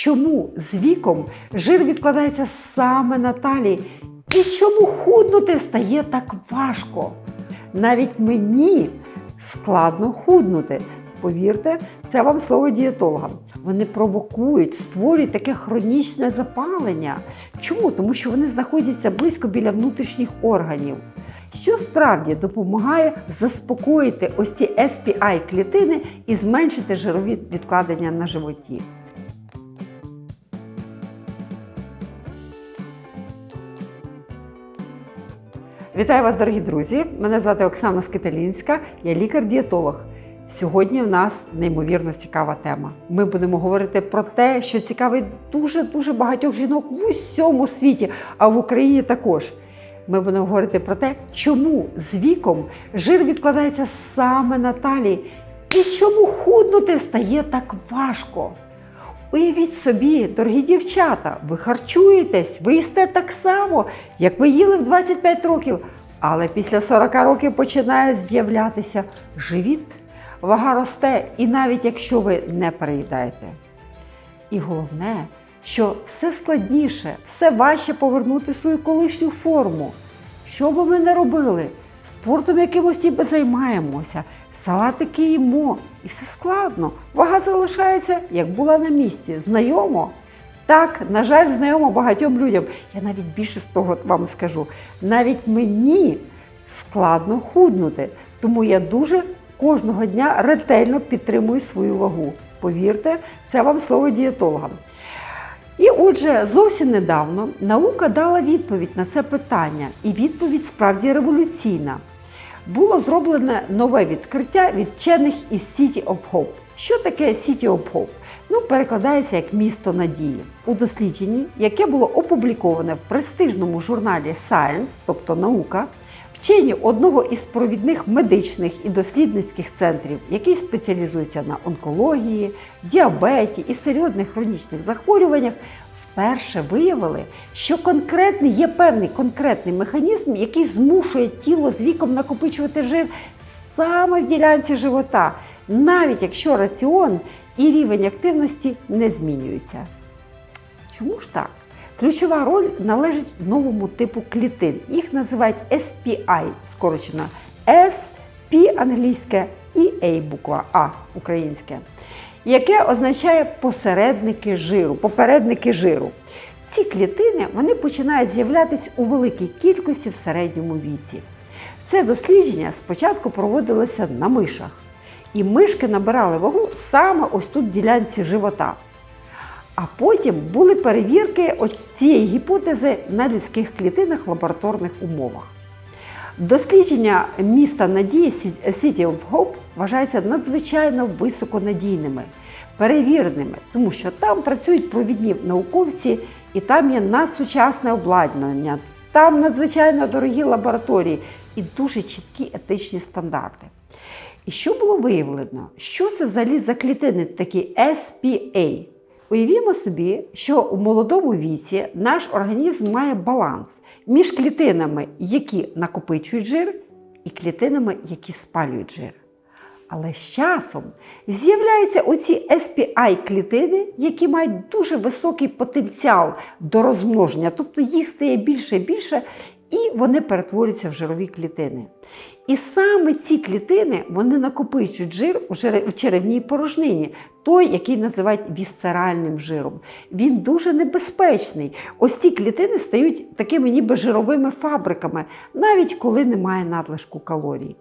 чому з віком жир відкладається саме на талії і чому худнути стає так важко. Навіть мені складно худнути. Повірте, це вам слово дієтолога. Вони провокують, створюють таке хронічне запалення. Чому? Тому що вони знаходяться близько біля внутрішніх органів. Що справді допомагає заспокоїти ось ці SPI клітини і зменшити жирові відкладення на животі. Вітаю вас, дорогі друзі! Мене звати Оксана Скиталінська, я лікар-дієтолог. Сьогодні в нас неймовірно цікава тема. Ми будемо говорити про те, що цікавить дуже-дуже багатьох жінок в усьому світі, а в Україні також. Ми будемо говорити про те, чому з віком жир відкладається саме на талії і чому худнути стає так важко. Уявіть собі, дорогі дівчата, ви харчуєтесь, ви їсте так само, як ви їли в 25 років, але після 40 років починає з'являтися живіт, вага росте, і навіть якщо ви не переїдаєте. І головне, що все складніше, все важче повернути свою колишню форму. Що би ми не робили? Спортом якимось ніби займаємося, салатики їмо, і все складно. Вага залишається, як була на місці. Знайомо? Так, на жаль, знайомо багатьом людям. Я навіть більше з того вам скажу. Навіть мені складно худнути, тому я дуже кожного дня ретельно підтримую свою вагу. Повірте, це вам слово дієтолога. І отже, зовсім недавно наука дала відповідь на це питання, і відповідь справді революційна. Було зроблене нове відкриття від вчених із City of Hope. Що таке City of Hope? Ну, перекладається як місто надії. У дослідженні, яке було опубліковане в престижному журналі Science, тобто наука, вчені одного із провідних медичних і дослідницьких центрів, який спеціалізується на онкології, діабеті і серйозних хронічних захворюваннях, вперше виявили, що конкретний є певний конкретний механізм, який змушує тіло з віком накопичувати жир саме в ділянці живота, навіть якщо раціон і рівень активності не змінюються. Чому ж так? Ключова роль належить новому типу клітин. Їх називають SPI, скорочено SP англійське і A буква А українське, яке означає посередники жиру, попередники жиру. Ці клітини вони починають з'являтися у великій кількості в середньому віці. Це дослідження спочатку проводилося на мишах, і мишки набирали вагу саме ось тут в ділянці живота. А потім були перевірки ось цієї гіпотези на людських клітинах в лабораторних умовах. Дослідження міста Надії City of Hope вважається надзвичайно високонадійними, перевіреними, тому що там працюють провідні науковці і там є надсучасне обладнання, там надзвичайно дорогі лабораторії і дуже чіткі етичні стандарти. І що було виявлено? Що це взагалі за клітини такі SPA? Уявімо собі, що у молодому віці наш організм має баланс між клітинами, які накопичують жир, і клітинами, які спалюють жир. Але з часом з'являються оці SPI клітини, які мають дуже високий потенціал до розмноження, тобто їх стає більше і більше, і вони перетворюються в жирові клітини. І саме ці клітини вони накопичують жир у черевній порожнині, той, який називають вісцеральним жиром. Він дуже небезпечний. Ось ці клітини стають такими ніби жировими фабриками, навіть коли немає надлишку калорій.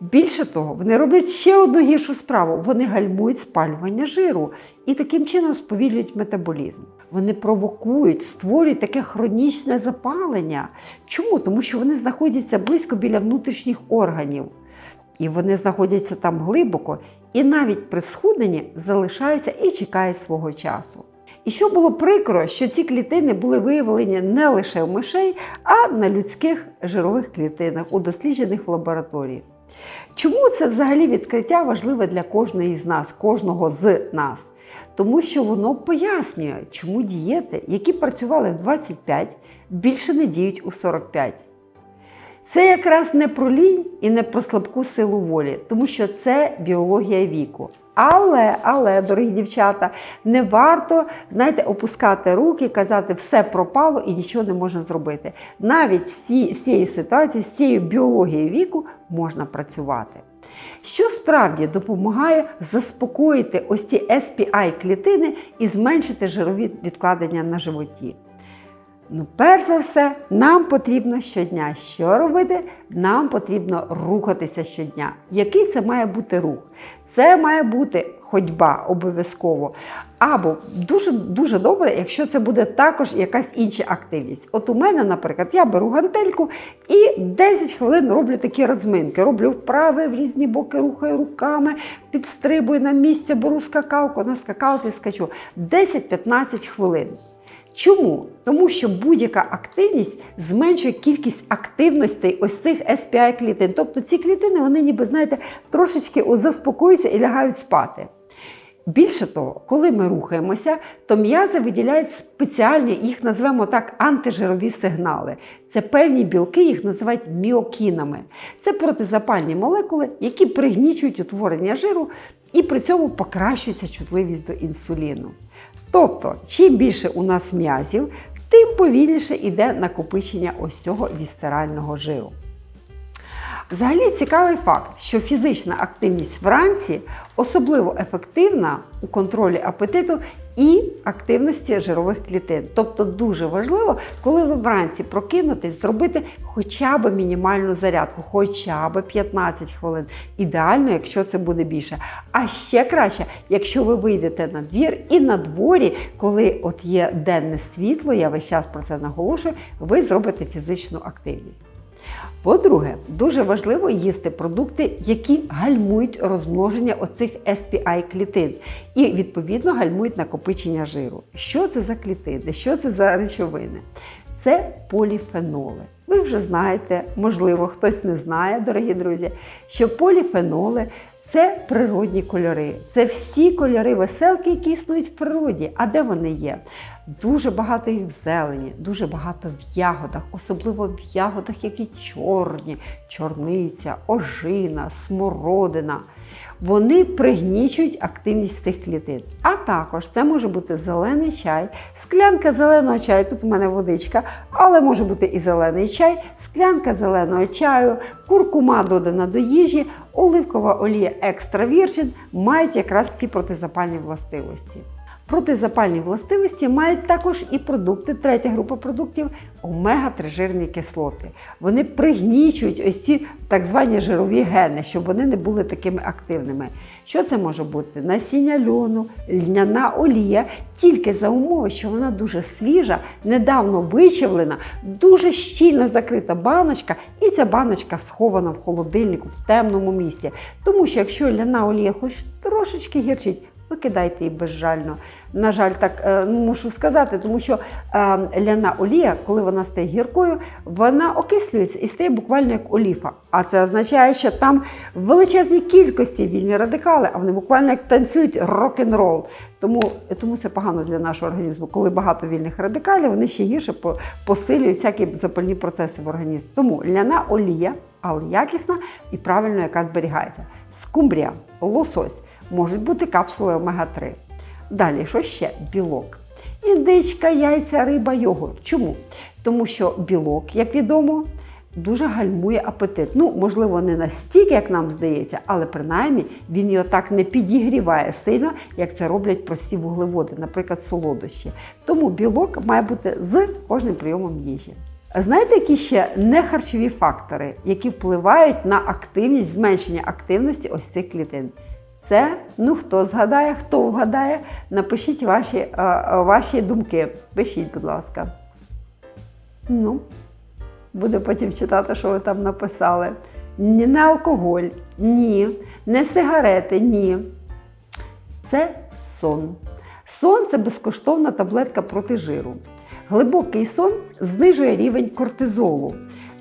Більше того, вони роблять ще одну гіршу справу: вони гальмують спалювання жиру і таким чином сповільнюють метаболізм. Вони провокують, створюють таке хронічне запалення. Чому? Тому що вони знаходяться близько біля внутрішніх органів. І вони знаходяться там глибоко, і навіть при схудненні залишаються і чекають свого часу. І що було прикро, що ці клітини були виявлені не лише в мишей, а на людських жирових клітинах, у досліджених в лабораторії. Чому це взагалі відкриття важливе для кожної з нас, кожного з нас? Тому що воно пояснює, чому дієти, які працювали в 25, більше не діють у 45. Це якраз не про лінь і не про слабку силу волі, тому що це біологія віку. Але, але, дорогі дівчата, не варто, знаєте, опускати руки, казати, все пропало і нічого не можна зробити. Навіть з ці- з цієї ситуації, з цією біологією віку можна працювати. Що справді допомагає заспокоїти ось ці SPI клітини і зменшити жирові відкладення на животі? Ну, перш за все, нам потрібно щодня що робити? Нам потрібно рухатися щодня. Який це має бути рух? Це має бути ходьба обов'язково. Або дуже дуже добре, якщо це буде також якась інша активність. От у мене, наприклад, я беру гантельку і 10 хвилин роблю такі розминки. Роблю вправи в різні боки, рухаю руками, підстрибую на місці, беру скакалку, на скакалці скачу. 10-15 хвилин. Чому? Тому що будь-яка активність зменшує кількість активностей ось цих SPI клітин. Тобто ці клітини, вони ніби, знаєте, трошечки заспокоюються і лягають спати. Більше того, коли ми рухаємося, то м'язи виділяють спеціальні, їх назвемо так, антижирові сигнали. Це певні білки, їх називають міокінами. Це протизапальні молекули, які пригнічують утворення жиру і при цьому покращується чутливість до інсуліну. Тобто, чим більше у нас м'язів, тим повільніше йде накопичення ось цього вісцерального жиру. Взагалі цікавий факт, що фізична активність вранці особливо ефективна у контролі апетиту і активності жирових клітин. Тобто дуже важливо, коли ви вранці прокинетесь, зробити хоча б мінімальну зарядку, хоча б 15 хвилин. Ідеально, якщо це буде більше. А ще краще, якщо ви вийдете на двір і на дворі, коли от є денне світло, я весь час про це наголошую, ви зробите фізичну активність. По-друге, дуже важливо їсти продукти, які гальмують розмноження оцих SPI клітин і відповідно гальмують накопичення жиру. Що це за клітини? Що це за речовини? Це поліфеноли. Ви вже знаєте, можливо, хтось не знає, дорогі друзі, що поліфеноли це природні кольори. Це всі кольори веселки, які існують в природі. А де вони є? Дуже багато їх в зелені, дуже багато в ягодах, особливо в ягодах, які чорні, чорниця, ожина, смородина. Вони пригнічують активність цих клітин. А також це може бути зелений чай, склянка зеленого чаю, тут у мене водичка, але може бути і зелений чай, склянка зеленого чаю, куркума додана до їжі, оливкова олія екстра вірчин мають якраз ці протизапальні властивості. Протизапальні властивості мають також і продукти, третя група продуктів омега-3 жирні кислоти. Вони пригнічують ось ці так звані жирові гени, щоб вони не були такими активними. Що це може бути? Насіння льону, льняна олія, тільки за умови, що вона дуже свіжа, недавно вичавлена, дуже щільно закрита баночка, і ця баночка схована в холодильнику в темному місці. Тому що якщо ляна олія хоч трошечки гірчить, викидайте її безжально. На жаль, так е, мушу сказати, тому що е, ляна олія, коли вона стає гіркою, вона окислюється і стає буквально як оліфа. А це означає, що там в величезній кількості вільні радикали, а вони буквально як танцюють рок-н-рол. Тому, тому це погано для нашого організму. Коли багато вільних радикалів, вони ще гірше посилюють всякі запальні процеси в організмі. Тому ляна олія, але якісна і правильно, яка зберігається. Скумбрія, лосось можуть бути капсули омега-3. Далі, що ще? Білок. Індичка, яйця, риба, йогурт. Чому? Тому що білок, як відомо, дуже гальмує апетит. Ну, можливо, не настільки, як нам здається, але принаймні він його так не підігріває сильно, як це роблять прості вуглеводи, наприклад, солодощі. Тому білок має бути з кожним прийомом їжі. Знаєте, які ще нехарчові фактори, які впливають на активність, зменшення активності ось цих клітин? Це ну хто згадає, хто вгадає, напишіть ваші, е, е, ваші думки. Пишіть, будь ласка. Ну, буду потім читати, що ви там написали. Ні, не алкоголь, ні, не сигарети, ні. Це сон. Сон це безкоштовна таблетка проти жиру. Глибокий сон знижує рівень кортизолу.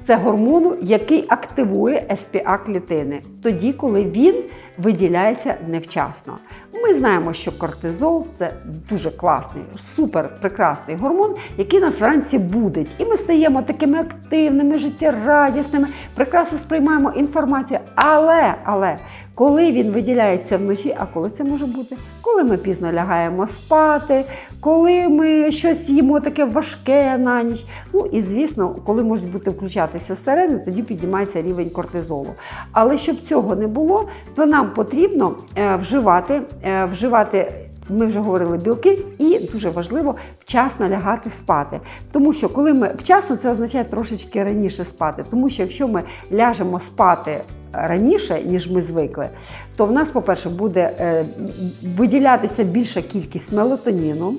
Це гормону, який активує СПА клітини, тоді, коли він виділяється невчасно. Ми знаємо, що кортизол це дуже класний, супер прекрасний гормон, який нас вранці будить. І ми стаємо такими активними, життєрадісними, прекрасно сприймаємо інформацію. Але, але коли він виділяється вночі, а коли це може бути? Коли ми пізно лягаємо спати, коли ми щось їмо таке важке на ніч. Ну і звісно, коли можуть бути включатися сирени, тоді піднімається рівень кортизолу. Але щоб цього не було, то нам потрібно е, вживати, е, вживати. Ми вже говорили білки, і дуже важливо вчасно лягати спати. Тому що коли ми вчасно, це означає трошечки раніше спати. Тому що якщо ми ляжемо спати раніше, ніж ми звикли, то в нас, по-перше, буде е, виділятися більша кількість мелатоніну.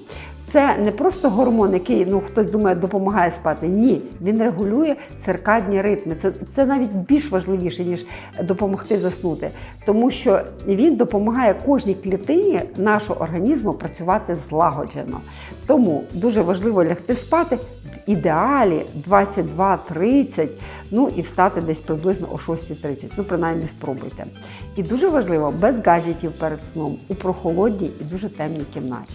Це не просто гормон, який ну хтось думає, допомагає спати. Ні, він регулює циркадні ритми. Це це навіть більш важливіше ніж допомогти заснути, тому що він допомагає кожній клітині нашого організму працювати злагоджено. Тому дуже важливо лягти спати ідеалі 22-30, ну і встати десь приблизно о 6.30. Ну, принаймні спробуйте. І дуже важливо без гаджетів перед сном у прохолодній і дуже темній кімнаті.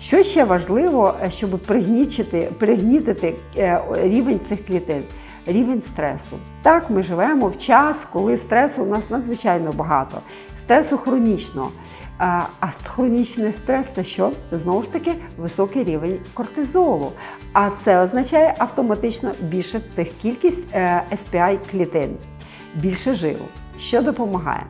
Що ще важливо, е, щоб пригнічити, пригнітити е, рівень цих клітин? Рівень стресу. Так, ми живемо в час, коли стресу у нас надзвичайно багато, стресу хронічного. А стрес це що? Це знову ж таки високий рівень кортизолу. А це означає автоматично більше цих кількість е, SPI клітин, більше жиру, що допомагає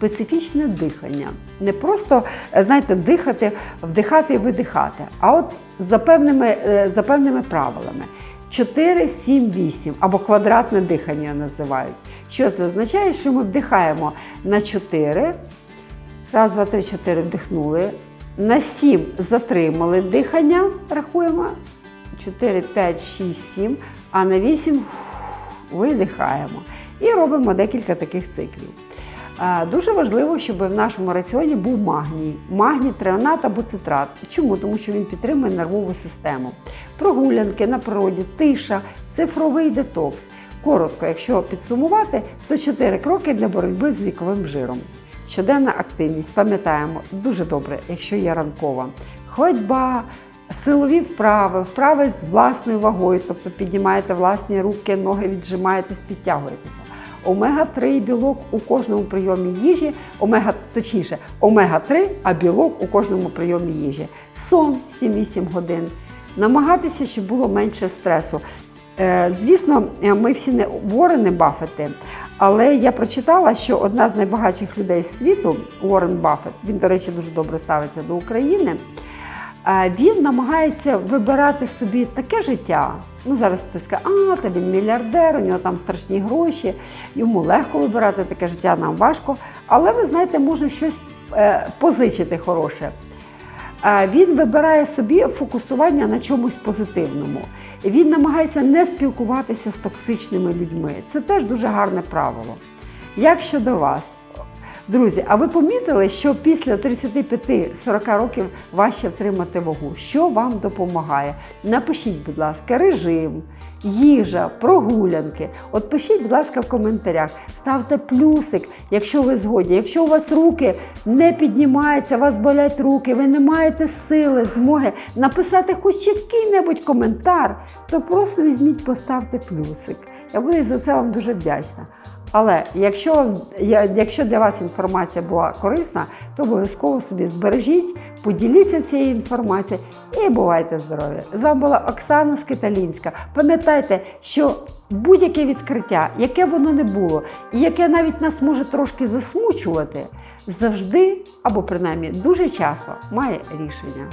специфічне дихання. Не просто, е, знаєте, дихати, вдихати і видихати, а от за певними, е, за певними правилами. 4, 7, 8 або квадратне дихання називають. Що це означає? Що ми вдихаємо на 4, раз, два, три, 4 вдихнули. На 7 затримали дихання, рахуємо. 4, 5, 6, 7, а на 8 видихаємо. І робимо декілька таких циклів. Дуже важливо, щоб в нашому раціоні був магній, магній, тріонат або цитрат. Чому? Тому що він підтримує нервову систему. Прогулянки на природі, тиша, цифровий детокс. Коротко, якщо підсумувати, то чотири кроки для боротьби з віковим жиром. Щоденна активність, пам'ятаємо, дуже добре, якщо є ранкова. Ходьба, силові вправи, вправи з власною вагою, тобто піднімаєте власні руки, ноги віджимаєтесь, підтягуєтеся. Омега-3 білок у кожному прийомі їжі, омега, точніше, омега-3, а білок у кожному прийомі їжі. Сон 7-8 годин. Намагатися, щоб було менше стресу. Е, звісно, ми всі не Уоррени Баффети, але я прочитала, що одна з найбагатших людей світу, Уоррен Баффет, він, до речі, дуже добре ставиться до України він намагається вибирати собі таке життя. Ну, зараз хтось скаже, а, та він мільярдер, у нього там страшні гроші, йому легко вибирати таке життя, нам важко. Але ви знаєте, може щось е, позичити хороше. Він вибирає собі фокусування на чомусь позитивному. Він намагається не спілкуватися з токсичними людьми. Це теж дуже гарне правило. Як щодо вас? Друзі, а ви помітили, що після 35-40 років важче втримати вагу? Що вам допомагає? Напишіть, будь ласка, режим, їжа, прогулянки. От пишіть, будь ласка, в коментарях, ставте плюсик, якщо ви згодні. Якщо у вас руки не піднімаються, у вас болять руки, ви не маєте сили, змоги написати хоч який-небудь коментар, то просто візьміть, поставте плюсик. Я буду за це вам дуже вдячна. Але якщо якщо для вас інформація була корисна, то обов'язково собі збережіть, поділіться цією інформацією і бувайте здорові! З вами була Оксана Скиталінська. Пам'ятайте, що будь-яке відкриття, яке воно не було, і яке навіть нас може трошки засмучувати, завжди або принаймні дуже часто має рішення.